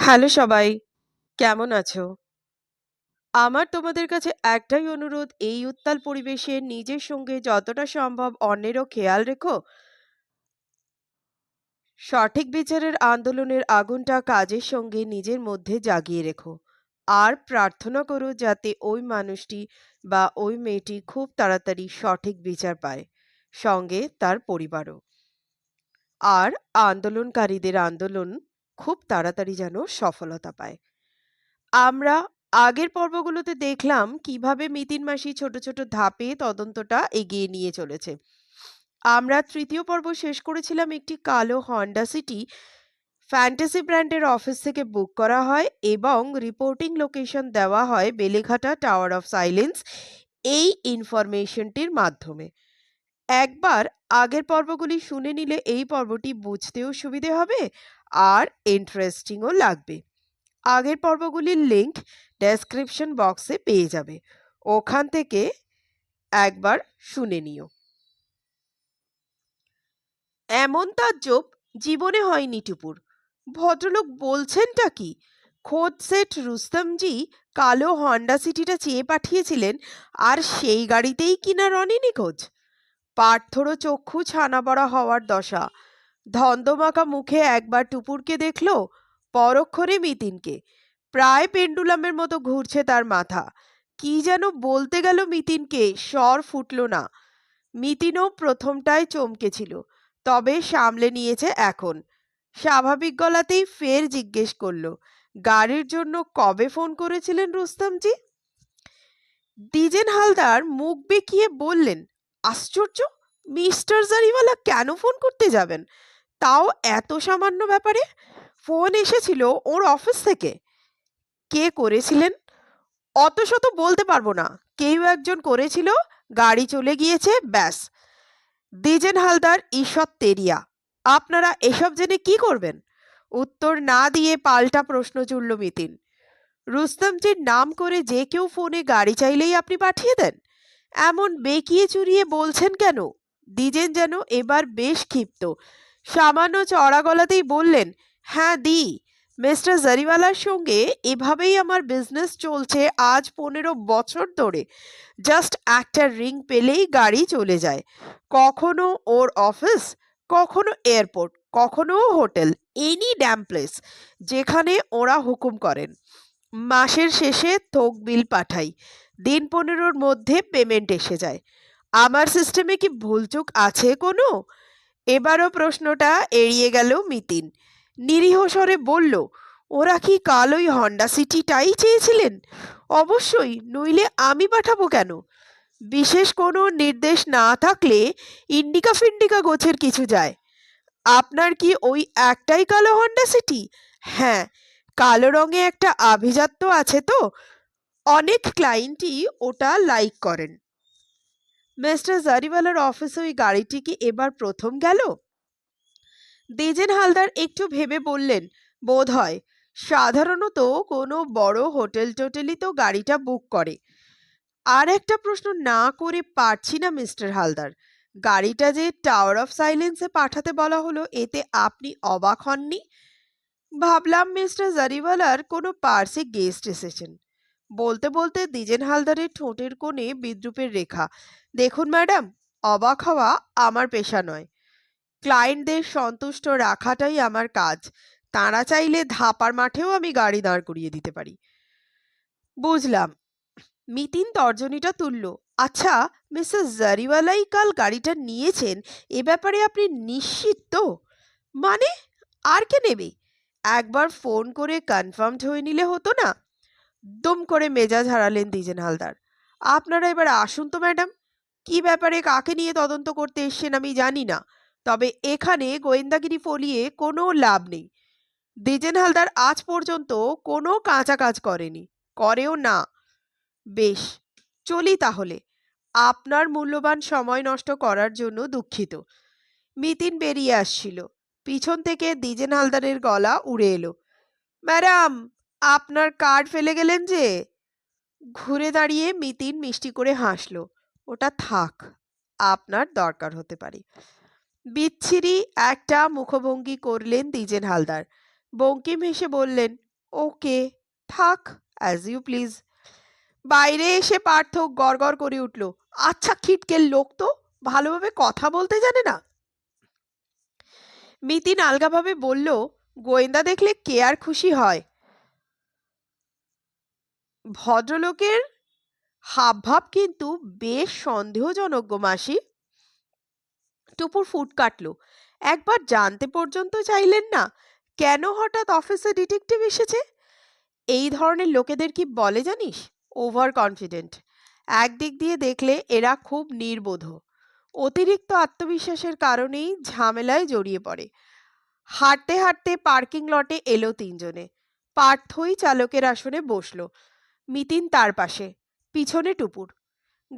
Hello সবাই, কেমন আছো? আমার তোমাদের কাছে একটাই অনুরোধ, এই উত্তাল পরিবেশে নিজের সঙ্গে যতটা সম্ভব অন্যেরও খেয়াল রেখো। সঠিক বিচারের আন্দোলনের আগুনটা কাজের সঙ্গে নিজের মধ্যে জাগিয়ে রেখো। আর প্রার্থনা করো যাতে ওই মানুষটি বা ওই মেয়েটি খুব তাড়াতাড়ি সঠিক বিচার পায়। সঙ্গে তার পরিবারও। আর আন্দোলনকারীদের আন্দোলন খুব তাড়াতাড়ি যেন সফলতা পায়। আমরা আগের পর্বগুলোতে দেখলাম কীভাবে মিতিন মাসি ছোট ছোট ধাপে তদন্তটা এগিয়ে নিয়ে চলেছে আমরা তৃতীয় পর্ব শেষ করেছিলাম একটি কালো হন্ডা সিটি ফ্যান্টাসি ব্র্যান্ডের অফিস থেকে বুক করা হয় এবং রিপোর্টিং লোকেশন দেওয়া হয় বেলেঘাটা টাওয়ার অফ সাইলেন্স এই ইনফরমেশনটির মাধ্যমে একবার আগের পর্বগুলি শুনে নিলে এই পর্বটি বুঝতেও সুবিধে হবে আর ইন্টারেস্টিংও লাগবে। আগের পর্বগুলির লিংক ডেসক্রিপশন বক্সে পেয়ে যাবে। ওখান থেকে একবার শুনে নিও। এমন তাজ্জব জীবনে হয়নি টুপুর। ভদ্রলোক বলছেনটা কি? খোদ সেট রুস্তমজি কালো হন্ডা সিটিটা চেয়ে পাঠিয়েছিলেন, আর সেই গাড়িতেই কিনা রনি নিখোঁজ। পার্থরও চক্ষু ছানা বড়া হওয়ার দশা। ধন্দমাকা মুখে একবার টুপুরকে দেখল, পরক্ষণে মিতিনকে। প্রায় পেন্ডুলামের মতো ঘুরছে তার মাথা। কি যেন বলতে গেল মিতিনকে, স্বর ফুটল না। মিতিনও প্রথমটায় চমকেছিল, তবে সামলে নিয়েছে এখন। স্বাভাবিক গলাতেই ফের জিজ্ঞেস করল, গাড়ির জন্য কবে ফোন করেছিলেন রুস্তমজি? দ্বিজেন হালদার মুখ বেঁকিয়ে বললেন, আশ্চর্য! মিস্টার জারিওয়ালা কেন ফোন করতে যাবেন? তাও এত সামান্য ব্যাপারে? ফোন এসেছিল ওর অফিস থেকে। কে করেছিলেন? অত শত বলতে পারব না। কেউ একজন করেছিল, গাড়ি চলে গিয়েছে, ব্যাস। দ্বিজেন হালদার ঈশ্বর তেরিয়া, আপনারা এসব জেনে কি করবেন? উত্তর না দিয়ে পাল্টা প্রশ্ন চুড়ল মিতিন। রুস্তমজির নাম করে যে কেউ ফোনে গাড়ি চাইলেই আপনি পাঠিয়ে দেন? এমন বেকিয়ে চুরিয়ে বলছেন কেন? দ্বিজেন যেন এবার বেশ ক্ষিপ্ত। সামান্য চড়া গলাতেই বললেন হ্যাঁ দি, মিস্টার জারিওয়ালার সঙ্গে এভাবেই আমার বিজনেস চলছে আজ পনেরো বছর ধরে। জাস্ট একটা রিং পেলেই গাড়ি চলে যায়। কখনো ওর অফিস কখনো এয়ারপোর্ট কখনো হোটেল এনি ড্যাম প্লেস যেখানে ওরা হুকুম করেন। মাসের শেষে থোক বিল পাঠাই। দিন পনেরোর মধ্যে পেমেন্ট এসে যায়। আমার সিস্টেমে কি ভুলচুক আছে কোনো? এবারও প্রশ্নটা এড়িয়ে গেল মিতিন। নিরীহ স্বরে বলল, ওরা কি কাল ওই হন্ডা সিটিটাই চেয়েছিলেন? অবশ্যই, নইলে আমি পাঠাবো কেন? বিশেষ কোনো নির্দেশ না থাকলে ইন্ডিকা ফিন্ডিকা গোছের কিছু যায়। আপনার কি ওই একটাই কালো হন্ডা সিটি? হ্যাঁ কালো রঙে একটা আভিজাত্য আছে তো। অনেক ক্লায়েন্টই ওটা লাইক করেন। মিস্টার জারিওয়ালার অফিসে ওই গাড়িটি কি এবার প্রথম গেল? দেজেন হালদার একটু ভেবে বললেন, বোধ হয়। সাধারণত কোনো বড় হোটেল টোটেলই তো গাড়িটা বুক করে। আর একটা প্রশ্ন না করে পারছি না, মিস্টার হালদার। গাড়িটা যে টাওয়ার অফ সাইলেন্সে পাঠাতে বলা হলো, এতে আপনি অবাক হননি? ভাবলাম মিস্টার জারিওয়ালার কোনো পার্সে গেস্ট এসেছেন। বলতে বলতে দ্বিজেন হালদারের ঠোঁটের কোণে বিদ্রুপের রেখা। দেখুন ম্যাডাম, অবাক হওয়া আমার পেশা নয়। ক্লায়েন্টদের সন্তুষ্ট রাখাটাই আমার কাজ। তাঁরা চাইলে ধাপার মাঠেও আমি গাড়ি দাঁড় করিয়ে দিতে পারি। বুঝলাম। মিতিন তর্জনীটা তুলল। আচ্ছা মিসেস জারিওয়ালাই কাল গাড়িটা নিয়েছেন? এ ব্যাপারে আপনি নিশ্চিত? তো মানে আর কে নেবে? একবার ফোন করে কনফার্মড হয়ে নিলে হতো না? দুম করে মেজাজ হারালেন দ্বিজেন হালদার। আপনারা এবার আসুন তো, ম্যাডাম। কি ব্যাপারে কাকে নিয়ে তদন্ত করতে এসছেন আমি জানি না, তবে এখানে গোয়েন্দাগিরি ফলিয়ে কোনো লাভ নেই। দ্বিজেন হালদার আজ পর্যন্ত কোনো কাঁচা কাজ করেনি, করেও না। বেশ, চলি তাহলে। আপনার মূল্যবান সময় নষ্ট করার জন্য দুঃখিত। মিতিন বেরিয়ে আসছিল। পিছন থেকে দ্বিজেন হালদারের গলা উড়ে এলো। ম্যাডাম আপনার কার্ড ফেলে গেলেন যে? ঘুরে দাঁড়িয়ে মিতিন মিষ্টি করে হাসলো। ওটা থাক, আপনার দরকার হতে পারে। বিচ্ছিরি একটা মুখভঙ্গি করলেন দ্বিজেন হালদার। বঙ্কিম হেসে বললেন, ওকে, থাক অ্যাজ ইউ প্লিজ বাইরে এসে পার্থ গড়গড় করে উঠল আচ্ছা খিটকেল লোক তো, ভালোভাবে কথা বলতে জানে না? মিতিন আলগাভাবে বলল, গোয়েন্দা দেখলে কে আর খুশি হয়? ভদ্রলোকের হাবভাব কিন্তু বেশ সন্দেহজনক গো মাসি। টুপুর ফুট কাটলো। একবার জানতে পর্যন্ত চাইলেন না, কেন হঠাৎ অফিসে ডিটেকটিভ এসেছে? এই ধরনের লোকেদের কি বলে জানিস? ওভার কনফিডেন্ট একদিক দিয়ে দেখলে এরা খুব নির্বোধ। অতিরিক্ত আত্মবিশ্বাসের কারণেই ঝামেলায় জড়িয়ে পড়ে। হাঁটতে হাঁটতে পার্কিং লটে এলো তিনজনে। পার্থই চালকের আসনে বসল। মিতিন তার পাশে। পিছনে টুপুর।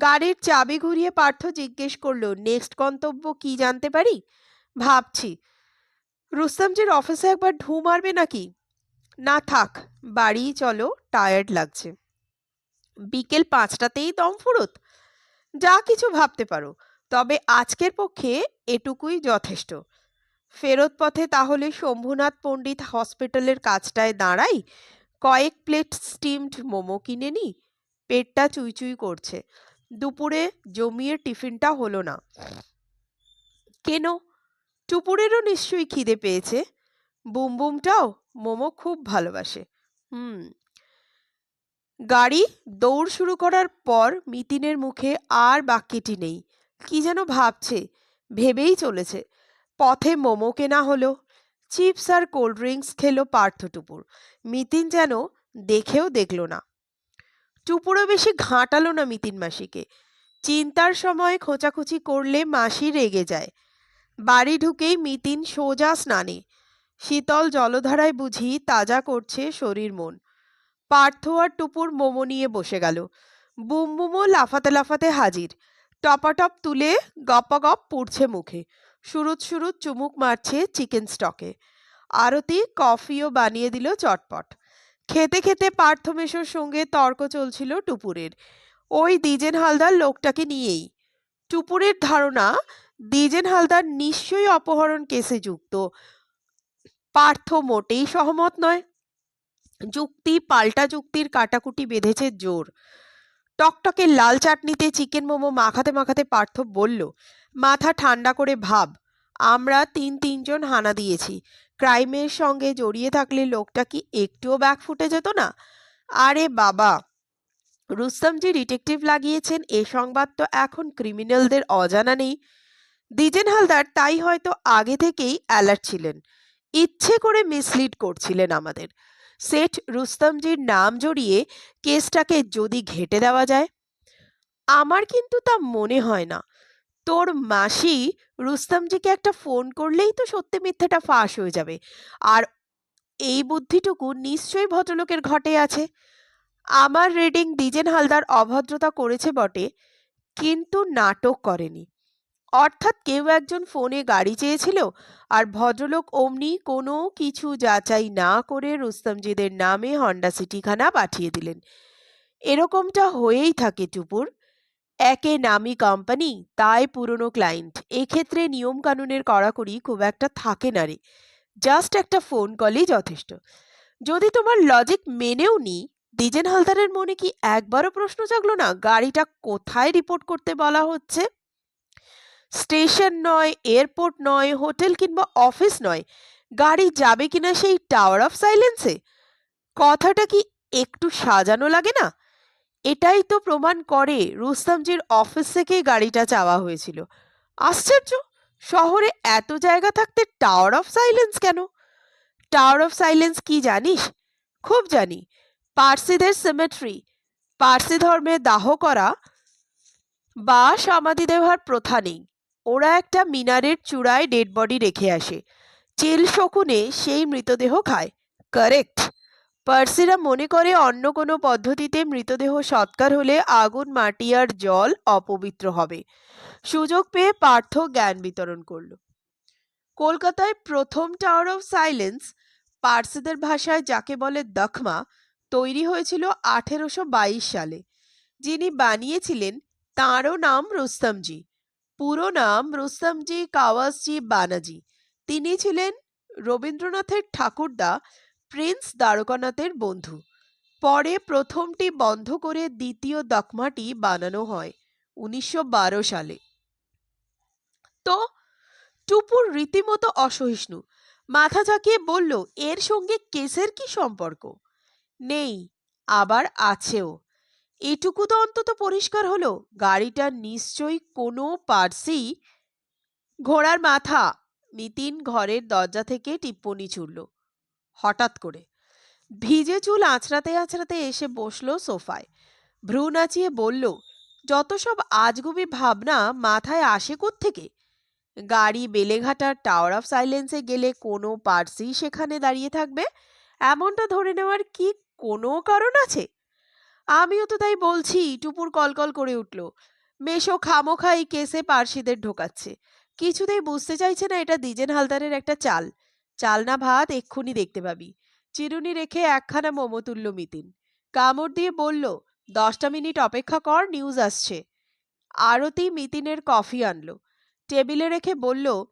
গাড়ির চাবি ঘুরিয়ে পার্থ জিজ্ঞেস করল নেক্সট গন্তব্য কি জানতে পারি? ভাবছি। রুস্তমজির অফিসে একবার ঢু মারবে নাকি? না থাক বাড়ি চলো টায়ার্ড লাগছে। বিকেল পাঁচটাতেই দম ফুরত? যা কিছু ভাবতে পারো, তবে আজকের পক্ষে এটুকুই যথেষ্ট। ফেরত পথে তাহলে শম্ভুনাথ পণ্ডিত হসপিটালের কাজটায় দাঁড়াই কয়েক প্লেট স্টিমড মোমো কিনে নি, পেটটা চুইচুই করছে। দুপুরে জমিয়ে টিফিনটা হলো না। কেন? টুপুরেরও নিশ্চয়ই খিদে পেয়েছে। বুম বুমটাও মোমো খুব ভালোবাসে। হুম। গাড়ি দৌড় শুরু করার পর মিতিনের মুখে আর বাক্যটি নেই। কি যেন ভাবছে, ভেবেই চলেছে। পথে মোমো কেনা হলো। চিপস আর কোল্ড ড্রিঙ্কস খেলো পার্থ টুপুর। মিতিন যেন দেখেও দেখল না। টুপুরও বেশি ঘাঁটালো না মিতিন মাসিকে। চিন্তার সময় খোঁচাখুচি করলে মাসি রেগে যায়। বাড়ি ঢুকেই মিতিন সোজা স্নানে। শীতল জলধারায় বুঝি তাজা করছে শরীর মন। পার্থ আর টুপুর মোমো নিয়ে বসে গেল। বুম বুমও লাফাতে লাফাতে হাজির। টপাটপ তুলে গপাগপ পুড়ছে মুখে। সুরুত সুরুত চুমুক মারছে চিকেন স্টকে। আরতি কফিও বানিয়ে দিল চটপট। খেতে খেতে পার্থ মেশোর সঙ্গে তর্ক চলছিল টুপুরের। ওই দ্বিজেন হালদার লোকটাকে নিয়েই। টুপুরের ধারণা দ্বিজেন হালদার নিশ্চয়ই অপহরণ কেসে যুক্ত। পার্থ মোটেই সহমত নয়। যুক্তি পাল্টা যুক্তির কাটাকুটি বেঁধেছে জোর। টকটকে লাল চাটনিতে চিকেন মোমো মাখাতে মাখাতে পার্থ বলল, মাথা ঠান্ডা করে ভাব, আমরা তিন তিনজন হানা দিয়েছি। ক্রাইমের সঙ্গে জড়িয়ে থাকলে লোকটা কি একটুও ব্যাক ফুটে যেত না? আরে বাবা রুস্তমজি ডিটেকটিভ লাগিয়েছেন, এ সংবাদ তো এখন ক্রিমিনালদের অজানা নেই। দ্বিজেন হালদার তাই হয়তো আগে থেকেই অ্যালার্ট ছিলেন। ইচ্ছে করে মিসলিড করছিলেন আমাদের। সেঠ রুস্তমজির নাম জড়িয়ে কেসটাকে যদি ঘেটে দেওয়া যায়? আমার কিন্তু তা মনে হয় না। তোর মাসি রুস্তমজিকে একটা ফোন করলেই তো সত্যি মিথ্যেটা ফাঁস হয়ে যাবে। আর এই বুদ্ধিটুকু নিশ্চয়ই ভদ্রলোকের ঘটে আছে। আমার রিডিং দ্বিজেন হালদার অভদ্রতা করেছে বটে, কিন্তু নাটক করেনি। অর্থাৎ কেউ একজন ফোনে গাড়ি চেয়েছিল, আর ভদ্রলোক অমনি কোনো কিছু যাচাই না করে রুস্তমজিদের নামে হন্ডা সিটিখানা পাঠিয়ে দিলেন। এরকমটা হয়েই থাকে টুপুর। একে নামি কোম্পানি, তাই পুরনো ক্লায়েন্ট। এক্ষেত্রে নিয়মকানুনের কড়াকড়ি খুব একটা থাকে না রে। জাস্ট একটা ফোন কলই যথেষ্ট। যদি তোমার লজিক মেনেও নি দ্বিজেন হালদারের মনে কি একবারও প্রশ্ন জাগলো না, গাড়িটা কোথায় রিপোর্ট করতে বলা হচ্ছে? স্টেশন নয়, এয়ারপোর্ট নয়, হোটেল কিংবা অফিস নয়, গাড়ি যাবে কিনা সেই টাওয়ার অফ সাইলেন্সে? কথাটা কি একটু সাজানো লাগে না? এটাই তো প্রমাণ করে রুস্তমজির অফিস থেকেই গাড়িটা চাওয়া হয়েছিল। আশ্চর্য! শহরে এত জায়গা থাকতে টাওয়ার অফ সাইলেন্স কেন? টাওয়ার অফ সাইলেন্স কি জানিস? খুব জানি। পার্সিদের সিমেট্রি, পার্সি ধর্মে দাহ করা বা সমাধি দেওয়ার প্রথা নেই। ওরা একটা মিনারের চূড়ায় ডেড বডি রেখে আসে। চেল শকুনে সেই মৃতদেহ খায়। কারেক্ট পার্সিরা মনে করে অন্য কোনো পদ্ধতিতে মৃতদেহ সৎকার হলে আগুন, মাটি আর জল অপবিত্র হবে। সুযোগ পেয়ে পার্থ জ্ঞান বিতরণ করল। কলকাতায় প্রথম টাওয়ার অফ সাইলেন্স পার্সিদের ভাষায় যাকে বলে দখমা তৈরি হয়েছিল আঠেরোশো বাইশ সালে। যিনি বানিয়েছিলেন, তাঁরও নাম রুস্তমজি। পুরো নাম রুস্তমজি কাওয়াসজি বানাজি। তিনি ছিলেন রবীন্দ্রনাথের ঠাকুরদা, প্রিন্স দ্বারকানাথের বন্ধু। পরে প্রথমটি বন্ধ করে দ্বিতীয় দকমাটি বানানো হয় উনিশশো বারো সালে। তো, টুপুর রীতিমতো অসহিষ্ণু। মাথা ঝাঁকিয়ে বলল, এর সঙ্গে কেসের কি সম্পর্ক? নেই, আবার আছেও। এটুকু তো অন্তত পরিষ্কার হলো গাড়িটা নিশ্চয়ই কোনো পার্সি ঘোড়ার মাথা। নিতিন ঘরের দরজা থেকে টিপ্পনি ছুড়ল, হঠাৎ করে। ভিজে চুল আঁচড়াতে আঁচড়াতে এসে বসল সোফায়। ভ্রু নাচিয়ে বলল, যত সব আজগুবি ভাবনা মাথায় আসে থেকে গাড়ি বেলেঘাটার টাওয়ার অফ সাইলেন্সে গেলে কোনো পার্সি সেখানে দাঁড়িয়ে থাকবে? এমনটা ধরে নেওয়ার কি কোনো কারণ আছে? আমিও তো তাই বলছি, টুপুর কলকল করে উঠল। মেশো খামোখা এই কেসে পার্সিদের ঢোকাচ্ছে। কিছুতেই বুঝতে চাইছে না এটা দ্বিজেন হালদারের একটা চাল। চাল না ভাত এক্ষুনি দেখতে পাবি। চিরুনি রেখে একখানা মোমো তুলল মিতিন। কামড় দিয়ে বলল, দশটা মিনিট অপেক্ষা কর নিউজ আসছে। আরতি মিতিনের কফি আনলো। টেবিলে রেখে বলল,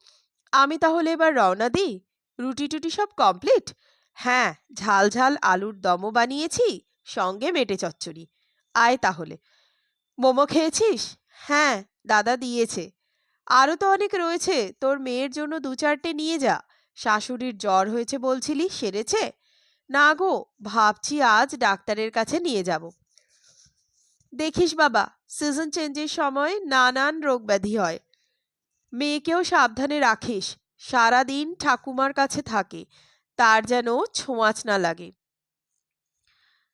আমি তাহলে এবার রওনা দিই? রুটি টুটি সব কমপ্লিট? হ্যাঁ ঝাল ঝাল আলুর দমও বানিয়েছি। সঙ্গে মেটে চচ্চড়ি। আয় তাহলে। মোমো খেয়েছিস? হ্যাঁ দাদা দিয়েছে। আরও তো অনেক রয়েছে। তোর মেয়ের জন্য দু চারটে নিয়ে যা। শাশুড়ির জ্বর হয়েছে বলছিলি, সেরেছে? না গো, ভাবছি আজ ডাক্তারের কাছে নিয়ে যাব। দেখিস বাবা সিজন চেঞ্জের সময় নানান রোগ ব্যাধি হয়। মেয়েকেও সাবধানে রাখিস। সারাদিন ঠাকুমার কাছে থাকে। তার যেন ছোঁয়াচ না লাগে।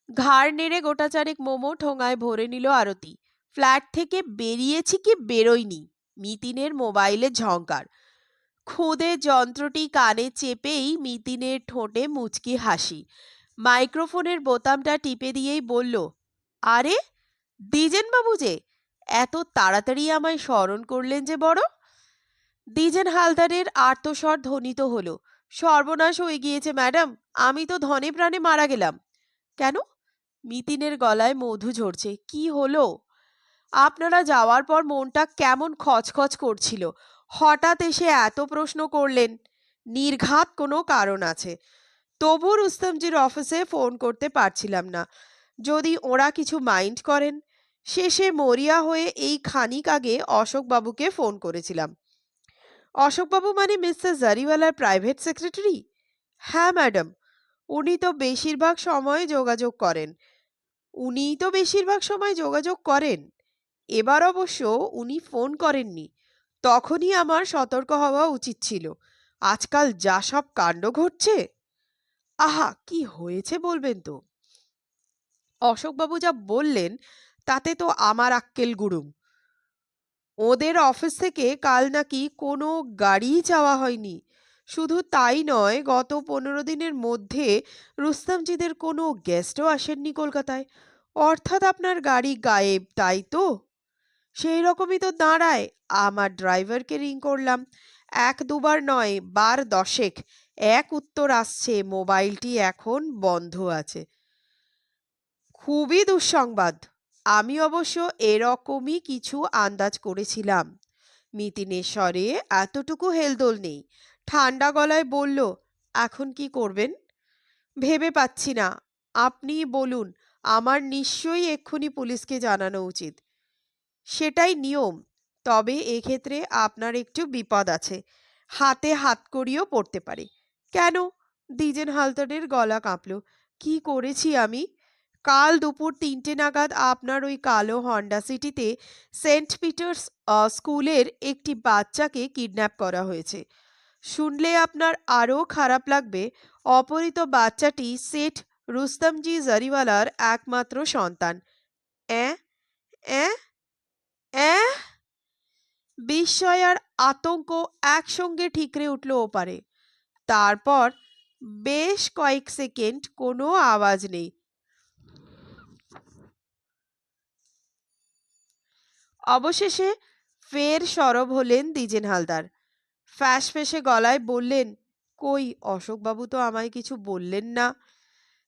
ঘাড় নেড়ে গোটা চারেক মোমো ঠোঙায় ভরে নিল আরতি। ফ্ল্যাট থেকে বেরিয়েছি কি বেরোয়নি মিতিনের মোবাইলে ঝঙ্কার। খুদে যন্ত্রটি কানে চেপেই মিতিনের ঠোঁটে মুচকি হাসি। মাইক্রোফোনের বোতামটা টিপে দিয়েই বলল, আরে দ্বিজেন বাবু যে, এত তাড়াতাড়ি আমায় স্মরণ করলেন যে বড়? দ্বিজেন হালদারের আর্তস্বর ধ্বনিত হলো, সর্বনাশ হয়ে গিয়েছে, ম্যাডাম। আমি তো ধনে প্রাণে মারা গেলাম। কেন? মিতিনের গলায় মধু ঝরছে। কি হলো? আপনারা যাওয়ার পর মনটা কেমন খচখচ করছিল। হঠাৎ এসে এত প্রশ্ন করলেন, নির্ঘাত কোনো কারণ আছে। তবু রুস্তমজির অফিসে ফোন করতে পারছিলাম না। যদি ওরা কিছু মাইন্ড করেন, শেষে মরিয়া হয়ে এই খানিক আগে অশোকবাবুকে ফোন করেছিলাম। অশোকবাবু মানে মিস্টার জারিওয়ালার প্রাইভেট সেক্রেটারি? হ্যাঁ ম্যাডাম। উনি তো বেশিরভাগ সময় যোগাযোগ করেন। উনিই তো বেশিরভাগ সময় যোগাযোগ করেন। এবার অবশ্য উনি ফোন করেননি। তখনই আমার সতর্ক হওয়া উচিত ছিল। আজকাল যা সব কাণ্ড ঘটছে। আহা, কি হয়েছে বলবেন তো? অশোকবাবু যা বললেন, তাতে তো আমার আক্কেল গুড়ুম ওদের অফিস থেকে কাল নাকি কোনো গাড়িই চাওয়া হয়নি। শুধু তাই নয়, গত পনেরো দিনের মধ্যে রুস্তমজিদের কোনো গেস্টও আসেননি কলকাতায়। অর্থাৎ আপনার গাড়ি গায়েব, তাই তো? সেই রকমই তো দাঁড়ায়। আমার ড্রাইভারকে রিং করলাম। এক দুবার নয়, বার দশেক। এক উত্তর আসছে, মোবাইলটি এখন বন্ধ আছে। খুবই দুঃসংবাদ। আমি অবশ্য এরকমই কিছু আন্দাজ করেছিলাম। মিতিনের স্বরে এতটুকু হেলদোল নেই। ঠান্ডা গলায় বলল, এখন কি করবেন? ভেবে পাচ্ছি না। আপনি বলুন, আমার নিশ্চয়ই এক্ষুনি পুলিশকে জানানো উচিত। সেটাই নিয়ম। তবে এক্ষেত্রে আপনার একটু বিপদ আছে। হাতে হাত করিও পড়তে পারে। কেন? দ্বিজেন হালদারের গলা কাঁপল। কি করেছি আমি? কাল দুপুর তিনটে নাগাদ আপনার ওই কালো হন্ডা সিটিতে সেন্ট পিটার্স স্কুলের একটি বাচ্চাকে কিডন্যাপ করা হয়েছে। শুনলে আপনার আরও খারাপ লাগবে। অপহৃত বাচ্চাটি সেঠ রুস্তমজি জারিওয়ালার একমাত্র সন্তান। অ্যাঁ অ্যাঁ অ্যাঁ বিস্ময় আর আতঙ্ক একসঙ্গে ঠিকরে উঠল ওপারে। তারপর বেশ কয়েক সেকেন্ড কোনো আওয়াজ নেই। অবশেষে ফের সরব হলেন দ্বিজেন হালদার। ফ্যাস ফেসে গলায় বললেন, কই অশোকবাবু তো আমায় কিছু বললেন না।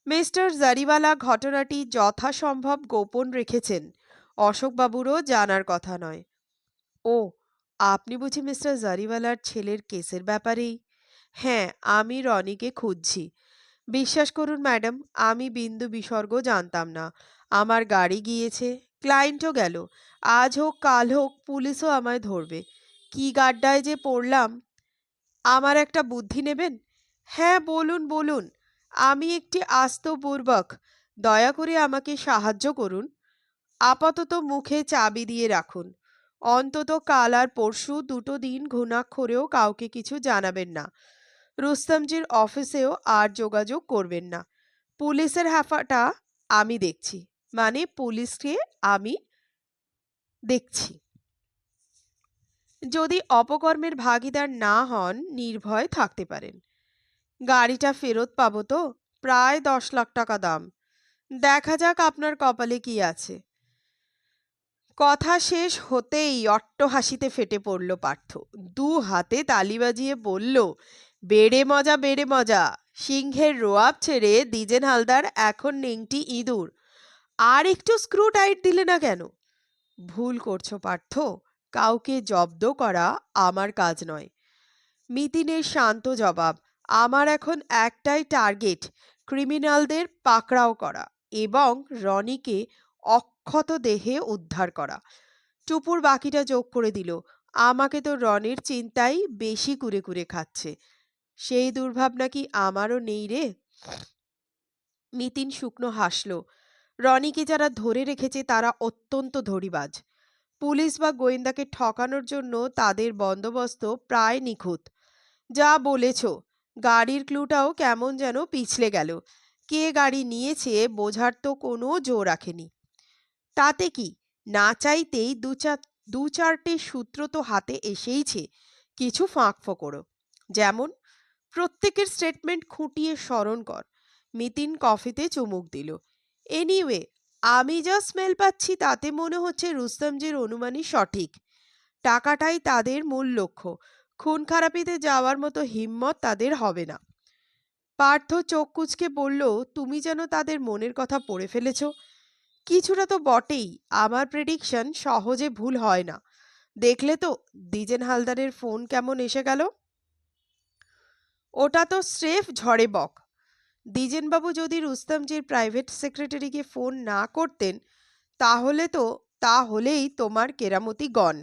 মিস্টার জারিওয়ালা ঘটনাটি যথাসম্ভব গোপন রেখেছেন। অশোকবাবুরও জানার কথা নয়। ও, আপনি বুঝি মিস্টার জারিওয়ালার ছেলের কেসের ব্যাপারেই? হ্যাঁ আমি রনিকে খুঁজছি। বিশ্বাস করুন ম্যাডাম, আমি বিন্দু বিসর্গ জানতাম না। আমার গাড়ি গিয়েছে, ক্লায়েন্টও গেল। আজ হোক, কাল হোক, পুলিশও আমায় ধরবে। কি গাড্ডায় যে পড়লাম। আমার একটা বুদ্ধি নেবেন? হ্যাঁ বলুন বলুন। আমি একটি আস্ত বুর্বক দয়া করে আমাকে সাহায্য করুন। আপাতত মুখে চাবি দিয়ে রাখুন। অন্তত কাল আর পরশু দুটো দিন ঘুণাক্ষরেও কাউকে কিছু জানাবেন না। রুস্তমজির অফিসেও আর যোগাযোগ করবেন না। পুলিশের হাফাটা আমি দেখছি। মানে পুলিশকে আমি দেখছি। যদি অপকর্মের ভাগিদার না হন, নির্ভয় থাকতে পারেন। গাড়িটা ফেরত পাবো তো? প্রায় দশ লাখ টাকা দাম। দেখা যাক আপনার কপালে কি আছে। কথা শেষ হতেই অট্ট হাসিতে ফেটে পড়ল পার্থ। দু হাতে তালি বাজিয়ে বলল, বেড়ে মজা বেড়ে মজা। সিংহের রোয়াব ছেড়ে দিজেন হালদার, এখন নেংটি ইঁদুর। আর একটু স্ক্রু টাইট দিলে না কেন? ভুল করছ পার্থ। কাউকে জব্দ করা আমার কাজ নয়। মিতিনের শান্ত জবাব, আমার এখন একটাই টার্গেট, ক্রিমিনালদের পাকড়াও করা এবং রনিকে অক্ষত দেহে উদ্ধার করা। টুপুর বাকিটা যোগ করে দিল, আমাকে তো রনির চিন্তাই বেশি কুরে কুরে খাচ্ছে। সেই দুর্ভাবনা কি আমারও নেই রে? মিতিন শুকনো হাসল, রনিকে যারা ধরে রেখেছে তারা অত্যন্ত ধরিবাজ পুলিশ বা গোয়েন্দাকে ঠকানোর জন্য তাদের বন্দোবস্ত প্রায় নিখুঁত। যা বলেছ, গাড়ির ক্লুটাও কেমন যেন পিছলে গেল। কে গাড়ি নিয়েছে বোঝার তো কোনো জো রাখেনি। তাতে কি, না চাইতেই দু চার দু চারটে সূত্র তো হাতে এসেইছে, কিছু ফাঁক ফোকরো যেমন, প্রত্যেকের স্টেটমেন্ট খুঁটিয়ে স্মরণ কর, মিতিন কফিতে চুমুক দিল। এনিওয়ে আমি যা স্মেল পাচ্ছি তাতে মনে হচ্ছে রুস্তমজির অনুমানই সঠিক। টাকাটাই তাদের মূল লক্ষ্য। খুন খারাপিতে যাওয়ার মতো হিম্মত তাদের হবে না। পার্থ চোখ কুচকে বলল, তুমি যেন তাদের মনের কথা পড়ে ফেলেছ। কিছুটা তো বটেই। আমার প্রেডিকশন সহজে ভুল হয় না। দেখলে তো দ্বিজেন হালদারের ফোন কেমন এসে গেল? ওটা তো স্রেফ ঝড়ে বক। দ্বিজেনবাবু যদি রুস্তমজির প্রাইভেট সেক্রেটারিকে ফোন না করতেন তাহলে তো তাহলেই তোমার কেরামতি গন